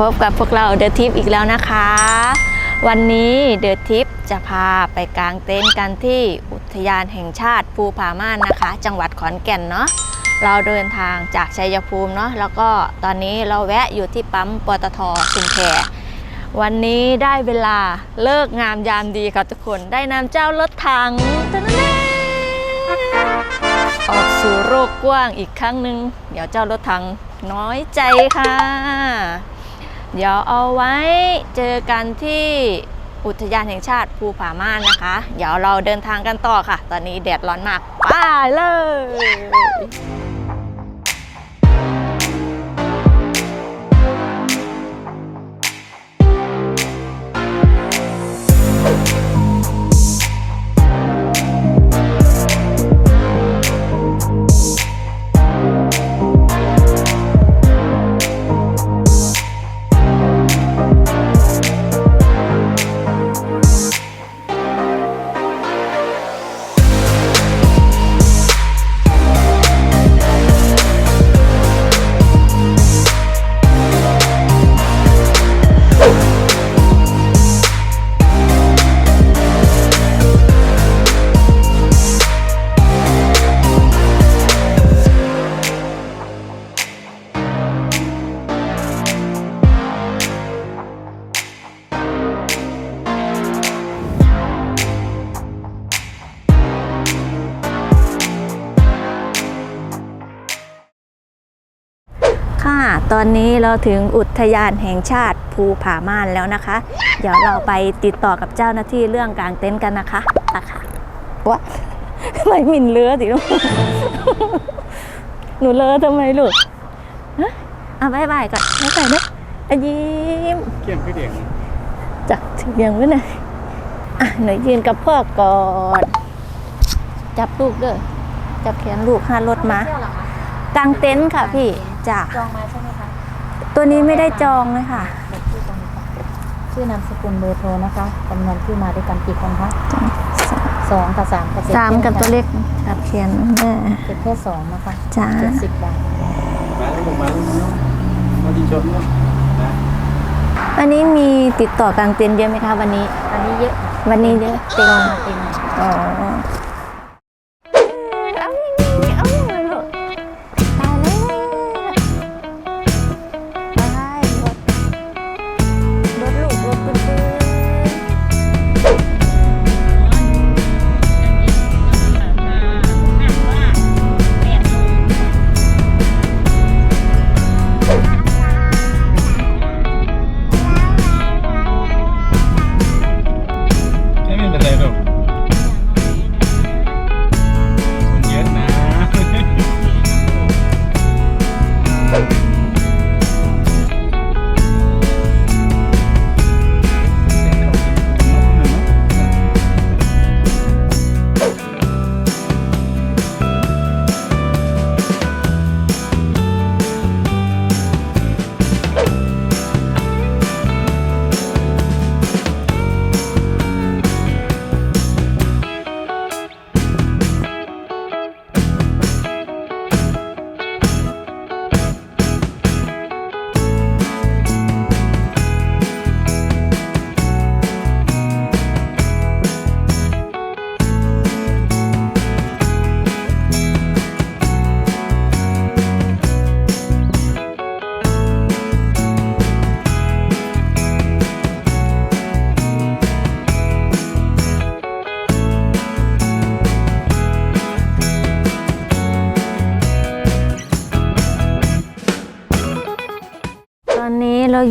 พบกับพวกเราเดอะทิปอีกแล้วนะคะ วันนี้เดอะทิปจะพาไปกางเต็นท์กันที่อุทยานแห่งชาติภูผาม่านนะคะ จังหวัดขอนแก่นเนาะเราเดินทางจากชัยภูมิเนาะแล้วก็ตอนนี้เราแวะอยู่ที่ปั๊มปตทชุมแพวันนี้ได้เวลาเลิกงามยามดีค่ะทุกคนได้นำเจ้ารถถังออกสู่โลกกว้างอีกครั้งหนึ่งเดี๋ยวเจ้ารถถังน้อยใจค่ะ เดี๋ยวเอาไว้เจอกันที่อุทยานแห่งชาติภูผาม่านนะคะ เดี๋ยวเราเดินทางกันต่อค่ะ ตอนนี้แดดร้อนมากไปเลย ตอนนี้เราถึงอุทยานแห่งชาติภูผาม่านแล้วนะคะ เดี๋ยวเราไปติดต่อกับเจ้าหน้าที่เรื่องกางเต็นท์กันนะคะอะค่ะวะทำไมหมินเลือสิลูกหนูเลอะทำไมลูกฮะอะบายบายก่อนบายบายนะอะยิ้มเกี่ยมพี่เด็กจักถึงยังไม่ไหนอะหนูยืนกับพ่อก่อน จับลูกเด้อจับแขนลูกห้ารถมากางเต็นท์ค่ะพี่จ้ะจองมาใช่ไหมคะ ตัวนี้ไม่ได้จองเลยค่ะเด็กชื่อตรงนี้ค่ะ ชื่อนามสกุลเบอร์โทรนะคะจำนวนที่มาด้วยกันกี่คนคะสองกับสามกับเจ็ดสามกับตัวเล็กจับแขนแม่เจ็ดแค่สองนะคะจ้าเจ็ดสิบบาทมาลูกมาลูกมามาดีชมเนาะนะอันนี้มีติดต่อกางเต็นท์เยอะไหมคะวันนี้อันนี้เยอะค่ะวันนี้เยอะเต็มมาเต็มอ๋อ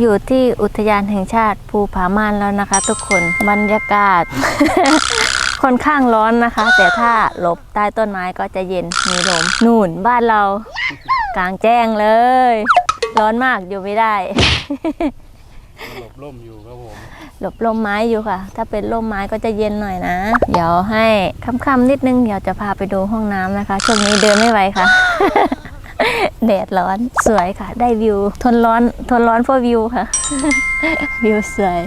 อยู่ที่อุทยานแห่งชาติภูผาม่านแล้วนะคะ ทุกคนบรรยากาศ ค่อนข้างร้อนนะคะ แต่ถ้าหลบใต้ต้นไม้ก็จะเย็นมีลมนู่นบ้านเรากลางแจ้งเลย ร้อนมากอยู่ไม่ได้ หลบร่มอยู่ครับผมหลบร่มไม้อยู่ค่ะ ถ้าเป็นร่มไม้ก็จะเย็นหน่อยนะ เดี๋ยวให้ค่ำๆนิดนึงเดี๋ยวจะพาไปดูห้องน้ำนะคะ ช่วงนี้เดินไม่ไหวค่ะ แดดร้อนสวยค่ะ ได้วิว ทนร้อนทนร้อนเพราะวิวค่ะ วิวสวย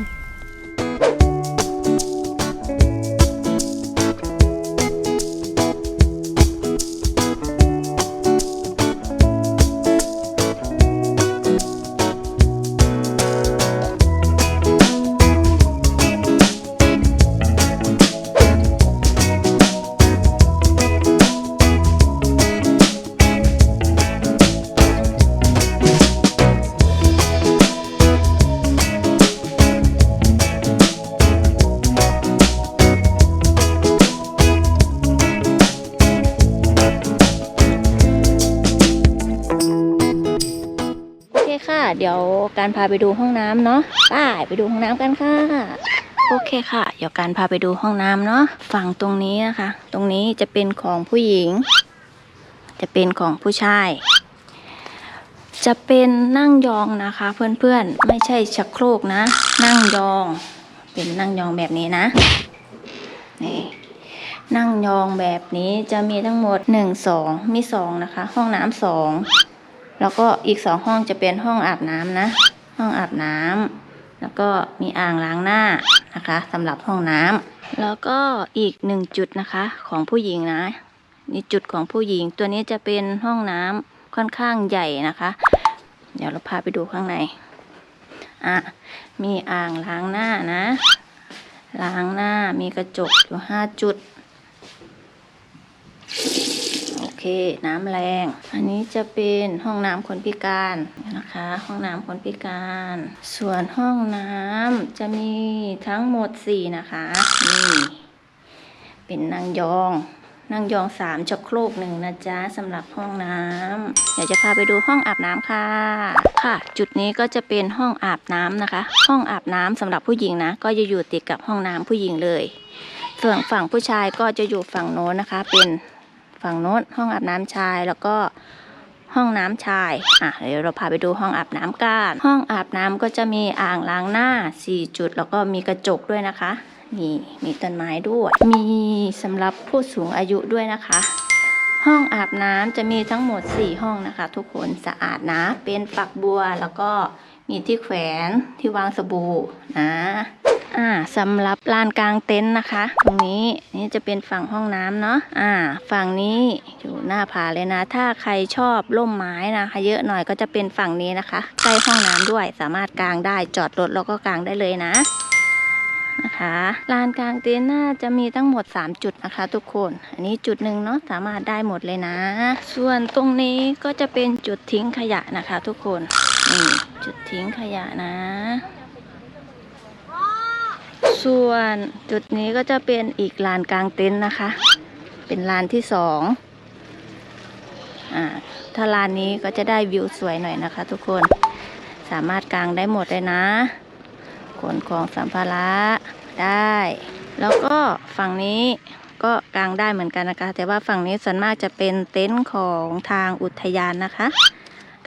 ดี๋ยวการพาไปดูห้องน้ำเนาะไปไปดูห้องน้ำกันค่ะโอเคค่ะ เดี๋ยวการพาไปดูห้องน้ำเนาะฝั่งตรงนี้นะคะ ตรงนี้จะเป็นของผู้หญิง จะเป็นของผู้ชาย จะเป็นนั่งยองนะคะ เพื่อนๆไม่ใช่ชักโครกนะ นั่งยอง เป็นนั่งยองแบบนี้นะนี่นั่งยองแบบนี้จะมีทั้งหมดหนึ่งสองมีสองนะคะ ห้องน้ำสอง แล้วก็อีกสองห้องจะเป็นห้องอาบน้ำนะ ห้องอาบน้ำแล้วก็มีอ่างล้างหน้านะคะสำหรับห้องน้ำแล้วก็อีกหนึ่งจุดนะคะของผู้หญิงนะนี่จุดของผู้หญิงตัวนี้จะเป็นห้องน้ำค่อนข้างใหญ่นะคะ เดี๋ยวเราพาไปดูข้างในอะมีอ่างล้างหน้านะ ล้างหน้ามีกระจกอยู่ห้าจุด เค น้ำแรง อันนี้จะเป็นห้องน้ำคนพิการนะคะ ห้องน้ำคนพิการ ส่วนห้องน้ำจะมีทั้งหมดสี่นะคะนี่เป็นนางยองนางยองสามชักโครกหนึ่งนะจ๊ะสำหรับห้องน้ำเดี๋ยวจะพาไปดูห้องอาบน้ำค่ะ ค่ะ จุดนี้ก็จะเป็นห้องอาบน้ำนะคะ ห้องอาบน้ำสำหรับผู้หญิงนะ ก็จะอยู่ติดกับห้องน้ำผู้หญิงเลย ส่วนฝั่งผู้ชายก็จะอยู่ฝั่งโน้นนะคะ เป็น ฝั่งโน้นห้องอาบน้ำชายแล้วก็ห้องน้ำชาย อะ เดี๋ยวเราพาไปดูห้องอาบน้ำกัน ห้องอาบน้ำก็จะมีอ่างล้างหน้า 4 จุด แล้วก็มีกระจกด้วยนะคะ นี่มีต้นไม้ด้วย มีสำหรับผู้สูงอายุด้วยนะคะ ห้องอาบน้ำจะมีทั้งหมด 4 ห้องนะคะ ทุกคนสะอาดนะ เป็นปักบัวแล้วก็มีที่แขวนที่วางสบู่นะ อ่าสำหรับลานกลางเต็นท์นะคะ ตรงนี้นี่จะเป็นฝั่งห้องน้ำเนาะอ่า ฝั่งนี้อยู่หน้าผาเลยนะ ถ้าใครชอบร่มไม้นะคะ เยอะหน่อยก็จะเป็นฝั่งนี้นะคะใกล้ห้องน้ำด้วยสามารถกางได้จอดรถแล้วก็กางได้เลยนะนะคะลานกลางเต็นท์น่าจะมีทั้งหมด 3 จุดนะคะ ทุกคน อันนี้จุดหนึ่งเนาะสามารถได้หมดเลยนะ ส่วนตรงนี้ก็จะเป็นจุดทิ้งขยะนะคะ ทุกคนนี่จุดทิ้งขยะนะ ส่วนจุดนี้ก็จะเป็นอีกลานกลางเต็นท์นะคะ เป็นลานที่สองอ่าถ้าลานนี้ก็จะได้วิวสวยหน่อยนะคะ ทุกคนสามารถกางได้หมดเลยนะขนของสัมภาระได้ แล้วก็ฝั่งนี้ก็กางได้เหมือนกันนะคะ แต่ว่าฝั่งนี้ส่วนมากจะเป็นเต็นท์ของทางอุทยานนะคะ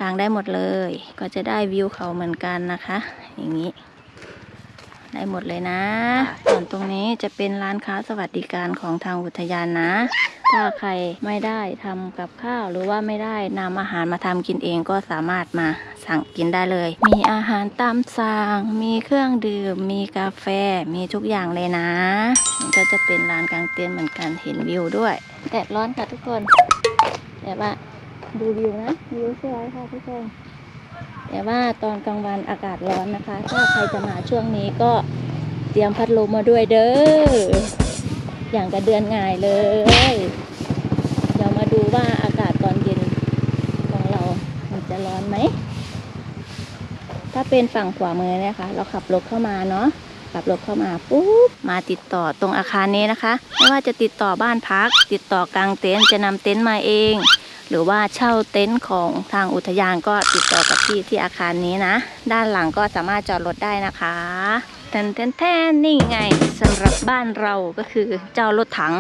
กางได้หมดเลย ก็จะได้วิวเขาเหมือนกันนะคะ อย่างนี้ ได้หมดเลยนะ ส่วนตรงนี้จะเป็นร้านค้าสวัสดิการของทางอุทยานนะ ถ้าใครไม่ได้ทำกับข้าว หรือว่าไม่ได้นำอาหารมาทำกินเองก็สามารถมาสั่งกินได้เลย มีอาหารตามสั่ง มีเครื่องดื่ม มีกาแฟ มีทุกอย่างเลยนะนี่ก็จะเป็นร้านกลางเต็นท์เหมือนกัน เห็นวิวด้วย แดดร้อนค่ะทุกคน แต่ว่าดูวิวนะ วิวสวยค่ะทุกคน แต่ว่าตอนกลางวันอากาศร้อนนะคะ ถ้าใครจะมาช่วงนี้ก็เตรียมพัดลมมาด้วยเด้อ อย่างกระเดือนง่ายเลย เดี๋ยวมาดูว่าอากาศตอนเย็นของเรา มันจะร้อนไหม ถ้าเป็นฝั่งขวามือนะคะ เราขับรถเข้ามาเนาะ ขับรถเข้ามาปุ๊บ มาติดต่อตรงอาคารนี้นะคะ ไม่ว่าจะติดต่อบ้านพัก ติดต่อกลางเต็นท์จะนำเต็นท์มาเอง หรือว่าเช่าเต็นท์ของทางอุทยานก็ติดต่อกับพี่ที่อาคารนี้นะ ด้านหลังก็สามารถจอดรถได้นะคะแทนแทนแทนนี่ไงสำหรับบ้านเราก็คือเจ้ารถถัง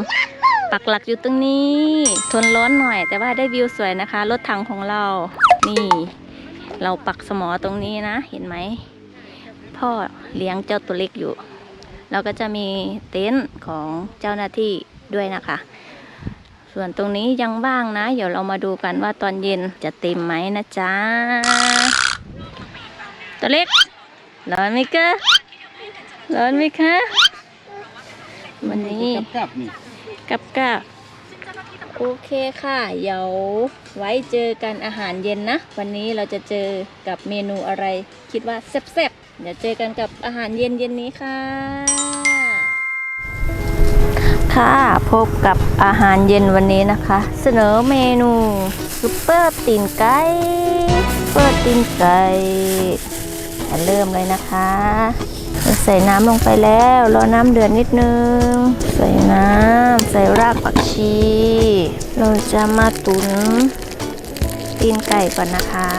ปักหลักอยู่ตรงนี้ ทนร้อนหน่อย แต่ว่าได้วิวสวยนะคะ รถถังของเรา นี่ เราปักสมอตรงนี้นะ เห็นไหม พ่อเลี้ยงเจ้าตัวเล็กอยู่แล้วก็จะมีเต็นท์ของเจ้าหน้าที่ด้วยนะคะ ส่วนตรงนี้ยังว่างนะ เดี๋ยวเรามาดูกันว่าตอนเย็นจะเต็มไหมนะจ๊ะ ตัวเล็ก ร้อนไหมคะร้อนไหมคะวันนี้กลับนี่กับกับโอเคค่ะ เดี๋ยวไว้เจอกันอาหารเย็นนะ วันนี้เราจะเจอกับเมนูอะไร คิดว่าแซ่บๆ เดี๋ยวเจอกันกับอาหารเย็นเย็นนี้ค่ะ ค่ะ พบกับอาหารเย็นวันนี้นะคะ เสนอเมนูซุปเปอร์ตีนไก่ซุปเปอร์ตีนไก่เริ่มเลยนะคะ ใส่น้ำลงไปแล้วรอน้ำเดือดนิดนึง ใส่น้ำใส่รากผักชี เราจะมาตุนตีนไก่ก่อนนะคะ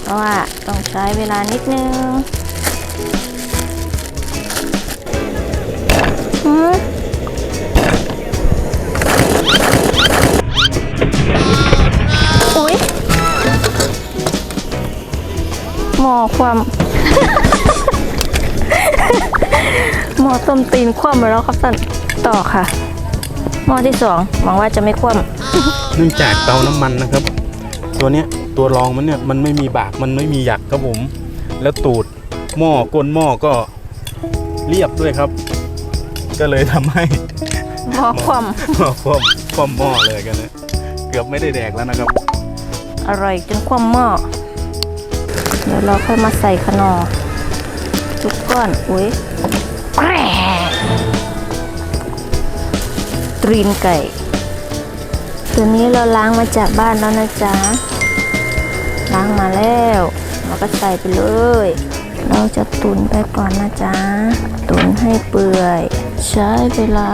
เพราะว่าต้องใช้เวลานิดนึงหื อุ๊ยหมอความ หม้อต้มตีนคว่ำไปแล้วครับท่านต่อค่ะ หม้อที่สองหวังว่าจะไม่คว่เนื่องจากเตาน้ำมันนะครับ ตัวเนี้ยตัวรองมันเนี่ยมันไม่มีบากมันไม่มีหยักครับผม แล้วตูดหม้อก้นหม้อก็เรียบด้วยครับ ก็เลยทำให้ำหม้อคว่หม้อคว่ำคว่ำหม้อเลยกันนะเกือบไม่ได้แดกแล้วนะครับำ อร่อยจนคว่ำหม้อเดี๋ยวเราค่อยมาใส่ขนอทุกก้อนอุ้ยแกรตรีนไก่ ตัวนี้เราล้างมาจากบ้านแล้วนะจ๊ะ ล้างมาแล้วเราก็ใส่ไปเลย เราจะตุนไปก่อนนะจ๊ะ ตุนให้เปื่อย ใช้เวลา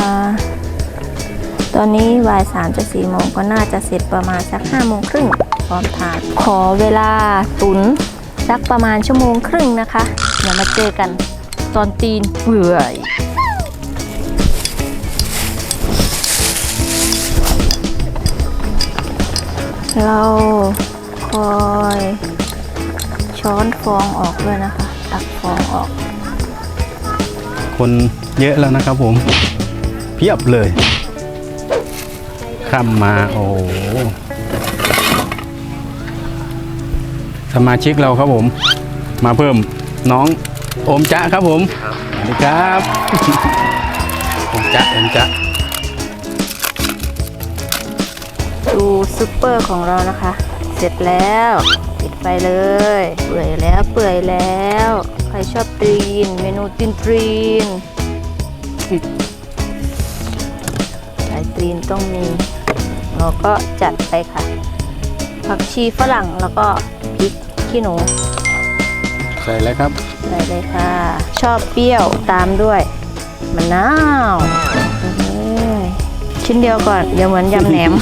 ตอนนี้บ่ายสามจะสี่โมงก็น่าจะเสร็จประมาณสักห้าโมงครึ่ง พร้อมทาน ขอเวลาตุนสักประมาณชั่วโมงครึ่งนะคะเดี๋ยวมาเจอกันตอนตีนเปื่อยเราคอยช้อนฟองออกด้วยนะคะ ตักฟองออก คนเยอะแล้วนะครับผม เพียบเลยข้ามมาโอ้ สมาชิกเราครับผม มาเพิ่มน้องโอมจ๊ะครับผมสวัสดีครับโอมจ๊ะโอมจ๊ะดูซุปเปอร์ของเรานะคะ เสร็จแล้วปิดไฟเลย เปื่อยแล้วเปื่อยแล้ว ใครชอบตรีน เมนูตีนตรีนสายตรีนต้องมี เราก็จัดไปค่ะ ผักชีฝรั่งแล้วก็ ขี้หนู ใส่แล้วครับ ใส่เลยค่ะ ชอบเปรี้ยวตามด้วยมะนาวเอ้ยชิ้นเดียวก่อนเดี๋ยวเหมือนยำแหนม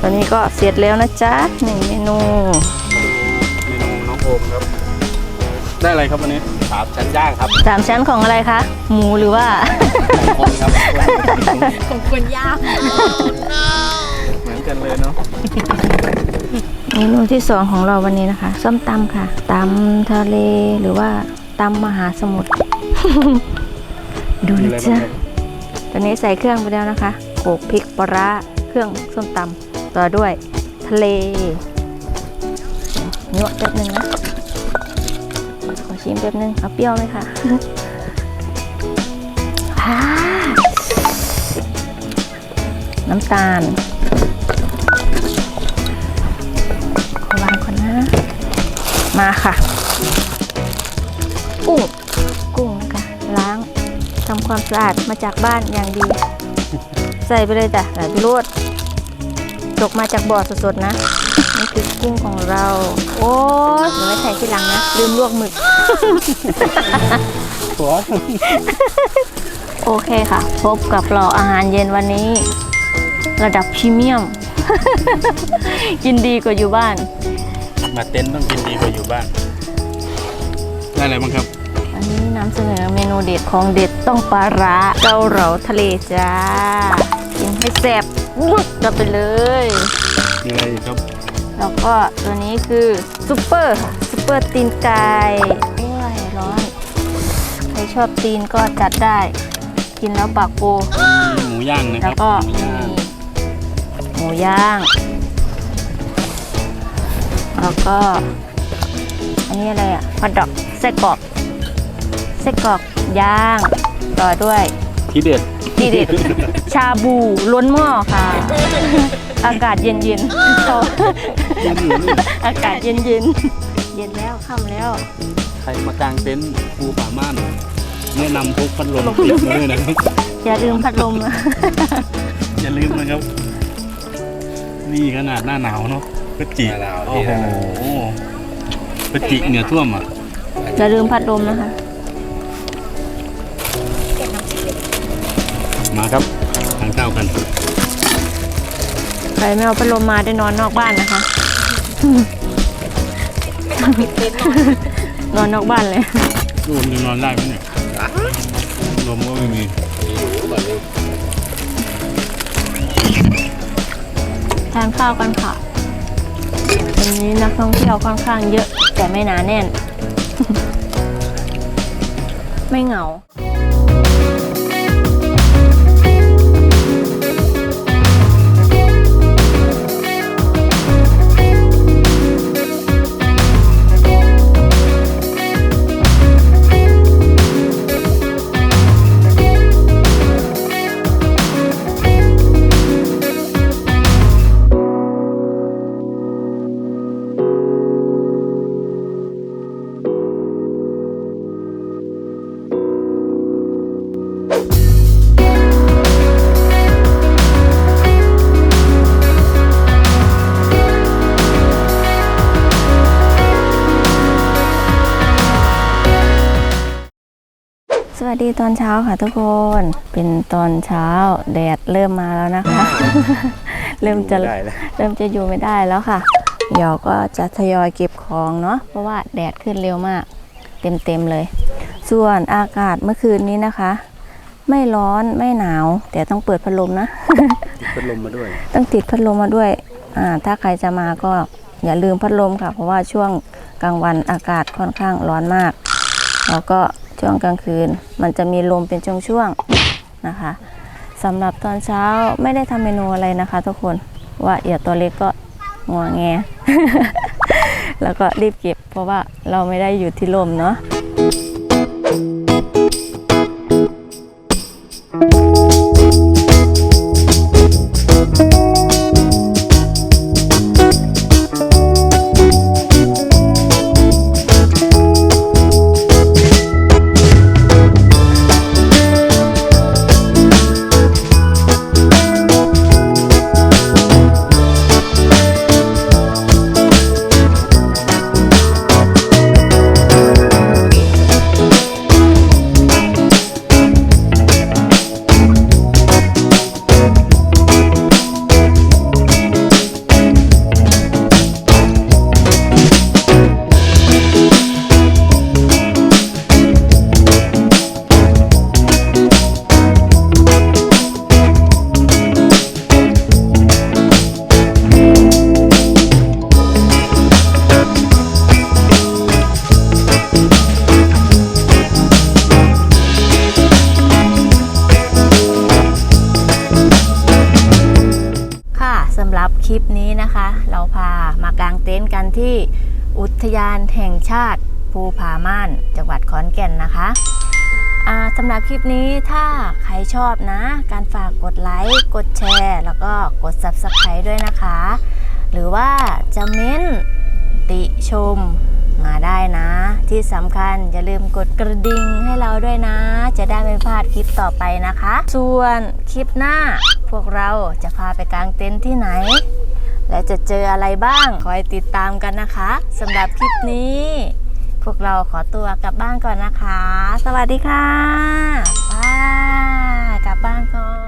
ตอนนี้ก็เสร็จแล้วนะจ๊ะหนึ่งเมนูเมนูน้องโอมครับ ได้อะไรครับวันนี้ครับชั้นย่างครับสามชั้นของอะไรคะหมูหรือว่าคนครับของคนยากเหมือนกันเลยเนาะ เมนูที่สองของเราวันนี้นะคะ ส้มตำค่ะตำทะเลหรือว่าตำมหาสมุทร ดูมีนะอะไรบ้าจ๊ะงครับตอนนี้ใส่เครื่องไปแล้วนะคะโขลกพริกปลาร้าเครื่องส้มตำต่อด้วยทะเลเดี๋ยวแป๊บนึงนะขอชิมแป๊บนึงเอาเปรี้ยวไหมคะอ่าน้ำตาล วางก่อนนะ มาค่ะ กุ้ง กุ้งนะคะล้างทำความสะอาดมาจากบ้านอย่างดี ใส่ไปเลยจ้ะไหลพิโรดตกมาจากบ่อสดๆนะ นี่คือกุ้งของเรา โอ้ยเดี๋ยวไว้ใส่ทีหลังนะ ลืมลวกหมึก หัวโอเคค่ะ พบกับเราอาหารเย็นวันนี้ ระดับพรีเมียมกินดีกว่าอยู่บ้าน มาเต็นท์ต้องกินดีกว่าอยู่บ้าน ได้อะไรบ้างครับ วันนี้นำเสนอเมนูเด็ดของเด็ดต้องปลาร้าเกาเหลาทะเลจ้า กินให้แซ่บวุ้ดกันไปเลย มีอะไรอีกครับแล้วก็ตัวนี้คือซุปเปอร์ค่ะซุปเปิดตีนไก่โอ้ยร้อน ใครชอบตีนก็จัดได้ กินแล้วปากโปหมูย่างนะคแล้รัวบก็หมูย่างมีหมูย่าง แล้วก็ อันนี้อะไรอะฮอทดอกไส้กรอกไส้กรอกย่างต่อด้วยที่เด็ดดีเด็ดชาบูล้นหม้อค่ะ อากาศเย็นๆเขาย่างหมูนี่อากาศเย็นๆเย็นแล้วค่ำแล้ว ใครมากางเต็นท์ภูป่าม่านแนะนำพกพัดลมติดมาด้วยนะครับอย่าลืมพัดลมนะอย่าลืมนะครับ นี่ขนาดหน้าหนาวเนาะ พฤศจิโอ้โหพฤศจิเหนือท่วมอะอย่าลืมพัดลมนะคะ มาครับทานข้าวกัน ใครไม่เอาพัดลมมาได้นอนนอกบ้านนะคะ นอนนอกบ้านเลยรวมจะนอนได้ไหมเนี่ยลมก็ไม่มีทานข้าวกันค่ะ วันนี้นักท่องเที่ยวค่อนข้างเยอะแต่ไม่หนาแน่น ไม่เหงา ดีตอนเช้าค่ะทุกคน เป็นตอนเช้าแดดเริ่มมาแล้วนะคะ เริ่มจะได้แล้วเริ่มจะอยู่ไม่ได้แล้วค่ะเดี๋ยวก็จะทยอยเก็บของเนาะเพราะว่าแดดขึ้นเร็วมาก เต็มๆเลย ส่วนอากาศเมื่อคืนนี้นะคะ ไม่ร้อนไม่หนาว แต่ต้องเปิดพัดลมนะพัดลมมาด้วย ต้องติดพัดลมมาด้วยอ่าถ้าใครจะมาก็อย่าลืมพัดลมค่ะ เพราะว่าช่วงกลางวันอากาศค่อนข้างร้อนมาก แล้วก็ ช่วงกลางคืน มันจะมีลมเป็นช่วงๆนะคะสำหรับตอนเช้าไม่ได้ทำเมนูอะไรนะคะ ทุกคนว่าอย่าตัวเล็กก็งัวแง แล้วก็รีบเก็บเพราะว่าเราไม่ได้อยู่ที่ลมเนาะำหรับคลิปนี้ถ้าใครชอบนะ การฝากกดไลค์ กดแชร์ แล้วก็กด Subscribe ด้วยนะคะ หรือว่าจะเม้นติชมมาได้นะ ที่สำคัญอย่าลืมกดกระดิ่งให้เราด้วยนะ จะได้ไม่พลาดคลิปต่อไปนะคะ ส่วนคลิปหน้า พวกเราจะพาไปกางเต็นท์ที่ไหน และจะเจออะไรบ้างคอยติดตามกันนะคะสำหรับคลิปนี้ พวกเราขอตัวกลับบ้านก่อนนะคะ สวัสดีค่ะบ้ากลับบ้านก่อน